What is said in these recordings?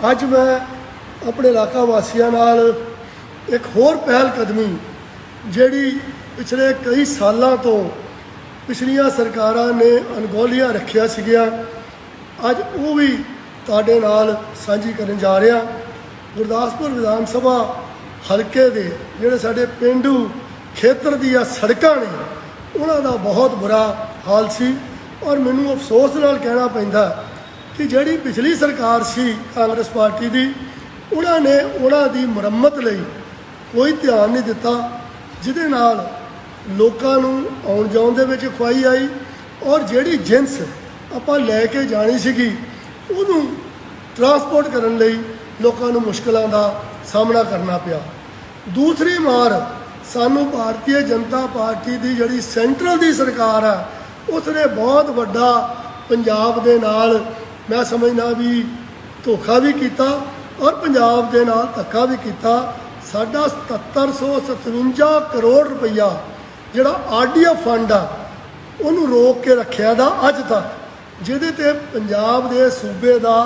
ਅੱਜ ਮੈਂ ਆਪਣੇ ਇਲਾਕਾ ਵਾਸੀਆਂ ਨਾਲ ਇੱਕ ਹੋਰ ਪਹਿਲ ਕਦਮੀ, ਜਿਹੜੀ ਪਿਛਲੇ ਕਈ ਸਾਲਾਂ ਤੋਂ ਪਿਛਲੀਆਂ ਸਰਕਾਰਾਂ ਨੇ ਅਣਗੌਲੀਆਂ ਰੱਖਿਆ ਸੀਗੀਆਂ, ਅੱਜ ਉਹ ਵੀ ਤੁਹਾਡੇ ਨਾਲ ਸਾਂਝੀ ਕਰਨ ਜਾ ਰਿਹਾ। ਗੁਰਦਾਸਪੁਰ ਵਿਧਾਨ ਸਭਾ ਹਲਕੇ ਦੇ ਜਿਹੜੇ ਸਾਡੇ ਪਿੰਡੂ ਖੇਤਰ ਦੀਆਂ ਸੜਕਾਂ ਨੇ, ਉਹਨਾਂ ਦਾ ਬਹੁਤ ਬੁਰਾ ਹਾਲ ਸੀ ਔਰ ਮੈਨੂੰ ਅਫਸੋਸ ਨਾਲ ਕਹਿਣਾ ਪੈਂਦਾ ਕਿ ਜਿਹੜੀ ਪਿਛਲੀ ਸਰਕਾਰ ਸੀ ਕਾਂਗਰਸ ਪਾਰਟੀ ਦੀ, ਉਹਨਾਂ ਨੇ ਉਹਨਾਂ ਦੀ ਮੁਰੰਮਤ ਲਈ ਕੋਈ ਧਿਆਨ ਨਹੀਂ ਦਿੱਤਾ, ਜਿਹਦੇ ਨਾਲ ਲੋਕਾਂ ਨੂੰ ਆਉਣ ਜਾਣ ਦੇ ਵਿੱਚ ਖੁਆਈ ਆਈ ਔਰ ਜਿਹੜੀ ਜਿੰਸ ਆਪਾਂ ਲੈ ਕੇ ਜਾਣੀ ਸੀਗੀ, ਉਹਨੂੰ ਟਰਾਂਸਪੋਰਟ ਕਰਨ ਲਈ ਲੋਕਾਂ ਨੂੰ ਮੁਸ਼ਕਲਾਂ ਦਾ ਸਾਹਮਣਾ ਕਰਨਾ ਪਿਆ। ਦੂਸਰੀ ਮਾਰ ਸਾਨੂੰ ਭਾਰਤੀ ਜਨਤਾ ਪਾਰਟੀ ਦੀ ਜਿਹੜੀ ਸੈਂਟਰਲ ਦੀ ਸਰਕਾਰ ਹੈ ਉਸਨੇ ਬਹੁਤ ਵੱਡਾ ਪੰਜਾਬ ਦੇ ਨਾਲ ਮੈਂ ਸਮਝਦਾ ਵੀ ਧੋਖਾ ਵੀ ਕੀਤਾ ਔਰ ਪੰਜਾਬ ਦੇ ਨਾਲ ਧੱਕਾ ਵੀ ਕੀਤਾ। ਸਾਡਾ 7757 ਕਰੋੜ ਰੁਪਈਆ ਜਿਹੜਾ ਆਰਡੀਐਫ ਫੰਡ ਆ, ਉਹਨੂੰ ਰੋਕ ਕੇ ਰੱਖਿਆ ਦਾ ਅੱਜ ਤੱਕ। ਜਿਹਦੇ ਤੇ ਪੰਜਾਬ ਦੇ ਸੂਬੇ ਦਾ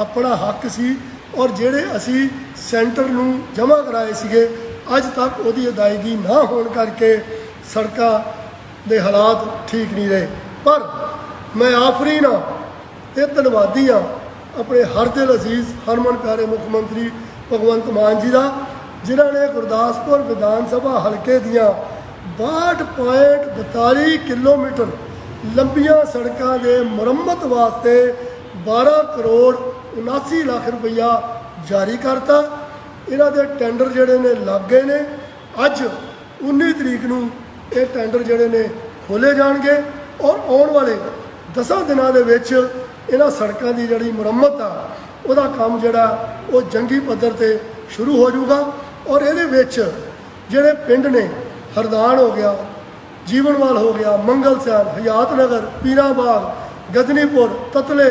ਆਪਣਾ ਹੱਕ ਸੀ ਔਰ ਜਿਹੜੇ ਅਸੀਂ ਸੈਂਟਰ ਨੂੰ ਜਮ੍ਹਾਂ ਕਰਾਏ ਸੀਗੇ, ਅੱਜ ਤੱਕ ਉਹਦੀ ਅਦਾਇਗੀ ਨਾ ਹੋਣ ਕਰਕੇ ਸੜਕਾਂ ਦੇ ਹਾਲਾਤ ਠੀਕ ਨਹੀਂ ਰਹੇ। ਪਰ ਮੈਂ ਆਫਰੀ ਨਾ ਇਹ ਧੰਨਵਾਦੀ ਆ ਆਪਣੇ ਹਰ ਦਿਲ ਅਜ਼ੀਜ਼, ਹਰਮਨ ਪਿਆਰੇ ਮੁੱਖ ਮੰਤਰੀ ਭਗਵੰਤ ਮਾਨ ਜੀ ਦਾ, ਜਿਨ੍ਹਾਂ ਨੇ ਗੁਰਦਾਸਪੁਰ ਵਿਧਾਨ ਸਭਾ ਹਲਕੇ ਦੀਆਂ 62.42 ਕਿਲੋਮੀਟਰ ਲੰਬੀਆਂ ਸੜਕਾਂ ਦੇ ਮੁਰੰਮਤ ਵਾਸਤੇ 12 ਕਰੋੜ 79 ਲੱਖ ਰੁਪਈਆ ਜਾਰੀ ਕਰਤਾ। ਇਹਨਾਂ ਦੇ ਟੈਂਡਰ ਜਿਹੜੇ ਨੇ ਲੱਗ ਗਏ ਨੇ। ਅੱਜ 19 ਤਰੀਕ ਨੂੰ ਇਹ ਟੈਂਡਰ ਜਿਹੜੇ ਨੇ ਖੋਲੇ ਜਾਣਗੇ ਔਰ ਆਉਣ ਵਾਲੇ 10 ਦਿਨਾਂ ਦੇ ਵਿੱਚ ਇਹਨਾਂ ਸੜਕਾਂ ਦੀ ਜਿਹੜੀ ਮੁਰੰਮਤ ਆ, ਉਹਦਾ ਕੰਮ ਜਿਹੜਾ, ਉਹ ਜੰਗੀ ਪੱਧਰ ਤੇ ਸ਼ੁਰੂ ਹੋ ਜਾਊਗਾ ਔਰ ਇਹਦੇ ਵਿੱਚ ਜਿਹੜੇ ਪਿੰਡ ਨੇ, ਹਰਦਾਨ ਹੋ ਗਿਆ, ਜੀਵਨਵਾਲ ਹੋ ਗਿਆ, ਮੰਗਲ ਸਿਆਲ ਹਯਾਤ ਨਗਰ, ਪੀਰਾਬਾਗ, ਗਜਨੀਪੁਰ, ਤਤਲੇ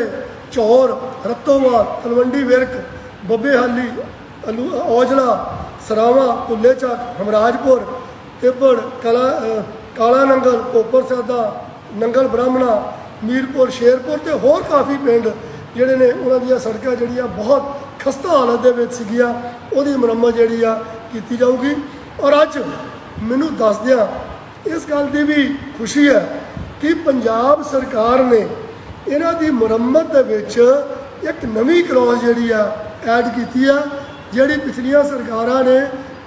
ਚੌਰ ਰਤੋਵਾਲ, ਤਲਵੰਡੀ ਵਿਰਕ, ਬੱਬੇ ਹਾਲੀ ਔਜਲਾ, ਸਰਾਵਾ ਭੁੱਲੇ ਚੱਕ ਹਮਰਾਜਪੁਰ, ਤਿੱਬੜ, ਕਲਾ ਕਾਲਾ ਨੰਗਲ, ਕੋਪਰ ਸਾਦਾ, ਨੰਗਲ ਬ੍ਰਾਹਮਣਾ ਮੀਰਪੁਰ, ਸ਼ੇਰਪੁਰ ਤੇ ਹੋਰ ਕਾਫੀ ਪਿੰਡ ਜਿਹੜੇ ਨੇ, ਉਹਨਾਂ ਦੀਆਂ ਸੜਕਾਂ ਜਿਹੜੀਆਂ ਬਹੁਤ ਖਸਤਾ ਹਾਲਤ ਦੇ ਵਿੱਚ ਸੀਗੀਆਂ, ਉਹਦੀ ਮੁਰੰਮਤ ਜਿਹੜੀ ਆ ਕੀਤੀ ਜਾਊਗੀ। ਔਰ ਅੱਜ ਮੈਨੂੰ ਦੱਸਦਿਆਂ ਇਸ ਗੱਲ ਦੀ ਵੀ ਖੁਸ਼ੀ ਹੈ ਕਿ ਪੰਜਾਬ ਸਰਕਾਰ ਨੇ ਇਹਨਾਂ ਦੀ ਮੁਰੰਮਤ ਦੇ ਵਿੱਚ ਇੱਕ ਨਵੀਂ ਕਲੌਜ਼ ਜਿਹੜੀ ਆ ਐਡ ਕੀਤੀ ਆ, ਜਿਹੜੀ ਪਿਛਲੀਆਂ ਸਰਕਾਰਾਂ ਨੇ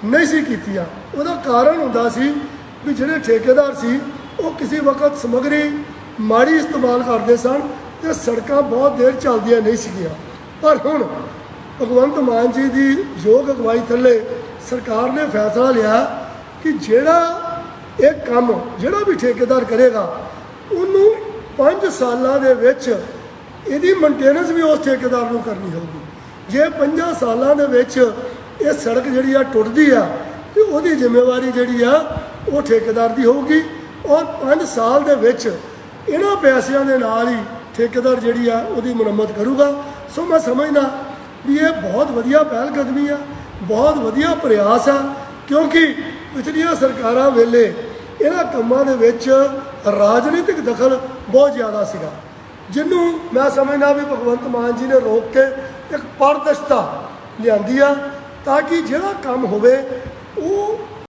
ਨਹੀਂ ਸੀ ਕੀਤੀਆਂ। ਉਹਦਾ ਕਾਰਨ ਹੁੰਦਾ ਸੀ ਵੀ ਜਿਹੜੇ ਠੇਕੇਦਾਰ ਸੀ, ਉਹ ਕਿਸੇ ਵਕਤ ਸਮਗਰੀ ਮਾੜੀ ਇਸਤੇਮਾਲ ਕਰਦੇ ਸਨ ਤੇ ਸੜਕਾਂ ਬਹੁਤ ਦੇਰ ਚੱਲਦੀਆਂ ਨਹੀਂ ਸੀਗੀਆਂ। ਪਰ ਹੁਣ ਭਗਵੰਤ ਮਾਨ ਜੀ ਦੀ ਯੋਗ ਅਗਵਾਈ ਥੱਲੇ ਸਰਕਾਰ ਨੇ ਫੈਸਲਾ ਲਿਆ ਕਿ ਜਿਹੜਾ ਇਹ ਕੰਮ, ਜਿਹੜਾ ਵੀ ਠੇਕੇਦਾਰ ਕਰੇਗਾ, ਉਹਨੂੰ 5 ਸਾਲਾਂ ਦੇ ਵਿੱਚ ਇਹਦੀ ਮੇਨਟੇਨੈਂਸ ਵੀ ਉਸ ਠੇਕੇਦਾਰ ਨੂੰ ਕਰਨੀ ਹੋਊਗੀ। ਜੇ 5 ਸਾਲਾਂ ਦੇ ਵਿੱਚ ਇਹ ਸੜਕ ਜਿਹੜੀ ਆ ਟੁੱਟਦੀ ਆ ਤੇ ਉਹਦੀ ਜ਼ਿੰਮੇਵਾਰੀ ਜਿਹੜੀ ਆ ਉਹ ਠੇਕੇਦਾਰ ਦੀ ਹੋਊਗੀ ਔਰ 5 ਸਾਲ ਦੇ ਵਿੱਚ ਇਹਨਾਂ ਪੈਸਿਆਂ ਦੇ ਨਾਲ ਹੀ ਠੇਕੇਦਾਰ ਜਿਹੜੀ ਆ ਉਹਦੀ ਮੁਰੰਮਤ ਕਰੂਗਾ। ਸੋ ਮੈਂ ਸਮਝਦਾ ਵੀ ਇਹ ਬਹੁਤ ਵਧੀਆ ਪਹਿਲ ਕਦਮੀ ਆ, ਬਹੁਤ ਵਧੀਆ ਪ੍ਰਯਾਸ ਆ, ਕਿਉਂਕਿ ਪਿਛਲੀਆਂ ਸਰਕਾਰਾਂ ਵੇਲੇ ਇਹਨਾਂ ਕੰਮਾਂ ਦੇ ਵਿੱਚ ਰਾਜਨੀਤਿਕ ਦਖਲ ਬਹੁਤ ਜ਼ਿਆਦਾ ਸੀਗਾ। ਜਿਹਨੂੰ ਮੈਂ ਸਮਝਦਾ ਵੀ ਭਗਵੰਤ ਮਾਨ ਜੀ ਨੇ ਰੋਕ ਕੇ ਇੱਕ ਪਾਰਦਰਸ਼ਤਾ ਲਿਆਂਦੀ ਆ, ਤਾਂ ਕਿ ਜਿਹੜਾ ਕੰਮ ਹੋਵੇ, ਉਹ